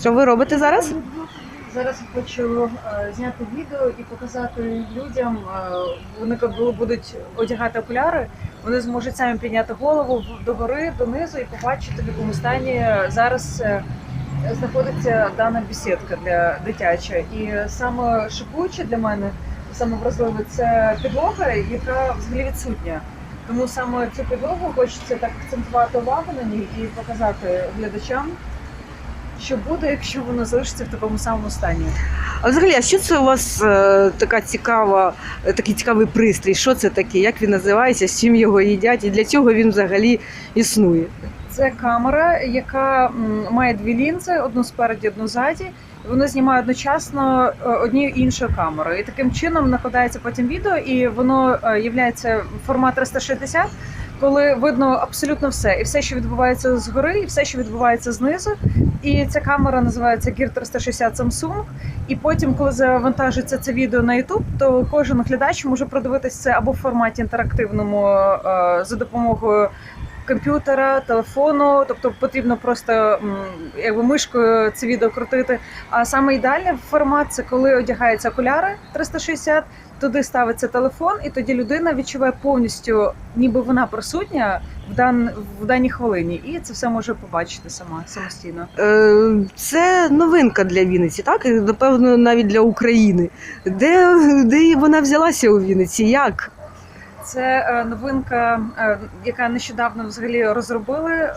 Що ви робите зараз? Зараз я хочу е, зняти відео і показати людям. е, Вони коли будуть одягати окуляри, вони зможуть самі підняти голову догори, донизу і побачити, в якому стані зараз е, знаходиться дана бесідка для дитяча. І саме шокуюче для мене, саме вразливе, це підлога, яка взагалі відсутня. Тому саме цю підлогу хочеться так акцентувати увагу на ній і показати глядачам, що буде, якщо воно залишиться в такому самому стані. А взагалі, а що це у вас е, така цікава, е, такий цікавий пристрій? Що це таке? Як він називається? З чим його їдять і для чого він взагалі існує? Це камера, яка має дві лінзи: одну спереді, одну ззаді. Вони знімають одночасно е, однією іншою камерою. І таким чином накладається потім відео, і воно є формат 360, коли видно абсолютно все, і все, що відбувається згори, і все, що відбувається знизу. І ця камера називається Gear 360 Samsung. І потім, коли завантажується це відео на YouTube, то кожен глядач може продивитися це або в форматі інтерактивному е, за допомогою комп'ютера, телефону, тобто потрібно просто якби мишкою це відео крутити. А саме ідеальний формат це коли одягаються окуляри 360, туди ставиться телефон, і тоді людина відчуває повністю, ніби вона присутня в дан в даній хвилині, і це все може побачити сама самостійно. Е, Це новинка для Вінниці, так? І, напевно, навіть для України. Де, де вона взялася у Вінниці? Як? Це е, новинка, е, яка нещодавно взагалі розробили е,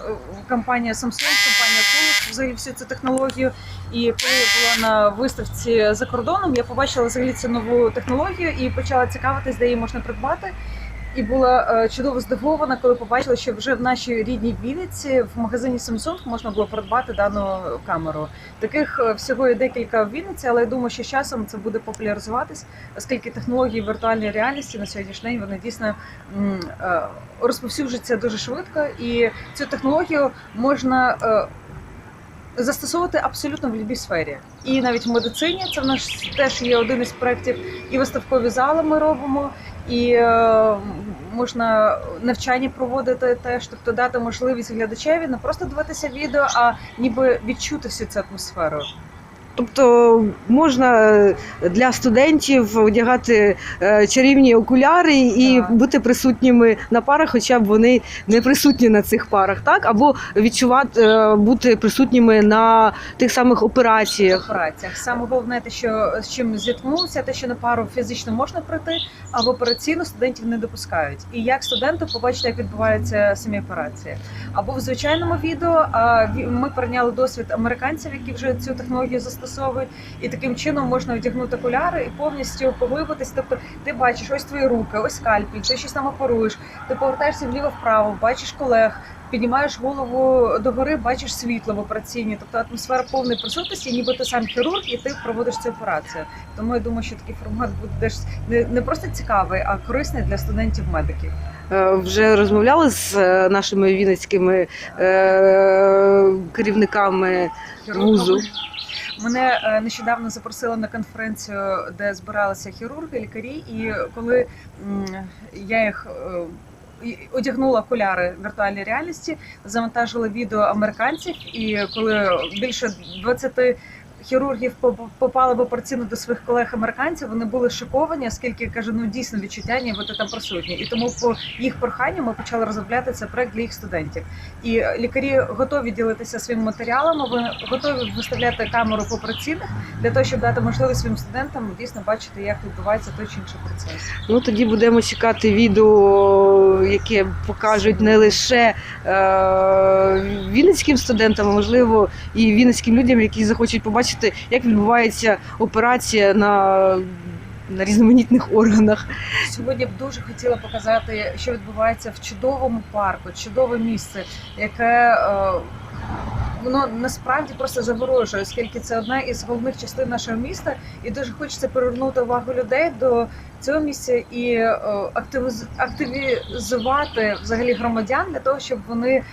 компанія Samsung, компанія Philips, взагалі всю цю технологію. І коли я була на виставці за кордоном, я побачила взагалі цю нову технологію і почала цікавитись, де її можна придбати. І була е, чудово здивована, коли побачила, що вже в нашій рідній Вінниці в магазині Samsung можна було придбати дану камеру. Таких е, всього є декілька в Вінниці, але я думаю, що з часом це буде популяризуватись, оскільки технології віртуальної реальності на сьогоднішній день вони дійсно е, розповсюджуються дуже швидко, і цю технологію можна. Застосовувати абсолютно в будь-якій сфері, і навіть в медицині це в нас теж є один із проєктів. І виставкові зали ми робимо, і е, можна навчання проводити теж, тобто дати можливість глядачеві не просто дивитися відео, а ніби відчути всю цю атмосферу. Тобто можна для студентів одягати е, чарівні окуляри і Так. бути присутніми на парах, хоча б вони не присутні на цих парах, так? Або відчувати е, бути присутніми на тих самих операціях. операціях. Саме головне, те, що з чим зіткнувся, те, що на пару фізично можна пройти, а в операційну студентів не допускають. І як студенту побачити, як відбуваються самі операції. Або в звичайному відео ми прийняли досвід американців, які вже цю технологію застосовують, і таким чином можна одягнути окуляри і повністю поглибитись. Тобто, ти бачиш ось твої руки, ось скальпель, ти щось там оперуєш, ти повертаєшся вліво-вправо, бачиш колег. Піднімаєш голову догори, бачиш світло в операційні, тобто атмосфера повної присутності, ніби ти сам хірург, і ти проводиш цю операцію. Тому я думаю, що такий формат буде не, не просто цікавий, а корисний для студентів-медиків. Е, Вже розмовляли з е, нашими вінницькими е, керівниками вузу. Мене е, нещодавно запросили на конференцію, де збиралися хірурги, лікарі, і коли я їх е, одягнула окуляри віртуальної реальності, завантажила відео американців, і коли більше 20 хірургів поп- попали в операційну до своїх колег американців, вони були шоковані, оскільки каже, ну дійсно відчуття, ніби ти там присутні. І тому по їх проханню ми почали розробляти цей проект для їх студентів. І лікарі готові ділитися своїми матеріалами, вони готові виставляти камеру по операційних для того, щоб дати можливість своїм студентам дійсно бачити, як відбувається той чи інший процес. Ну тоді будемо чекати відео, яке покажуть не лише е, вінницьким студентам, а можливо і вінницьким людям, які захочуть побачити, як відбувається операція на, на різноманітних органах. Сьогодні б дуже хотіла показати, що відбувається в чудовому парку, чудове місце, яке е, воно насправді просто заворожує, оскільки це одна із головних частин нашого міста, і дуже хочеться привернути увагу людей до цього місця і е, активізувати взагалі громадян для того, щоб вони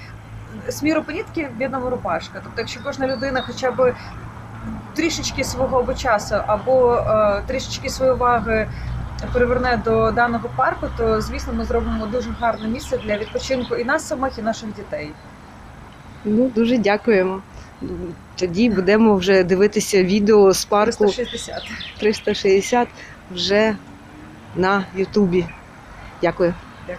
сміропонітки бідного рубашка. Тобто, якщо кожна людина хоча б трішечки свого або часу, або е, трішечки своєї уваги приверне до даного парку, то звісно ми зробимо дуже гарне місце для відпочинку і нас самих, і наших дітей. Ну, дуже дякуємо. Тоді будемо вже дивитися відео з парку 360. 360 вже на Ютубі. Дякую.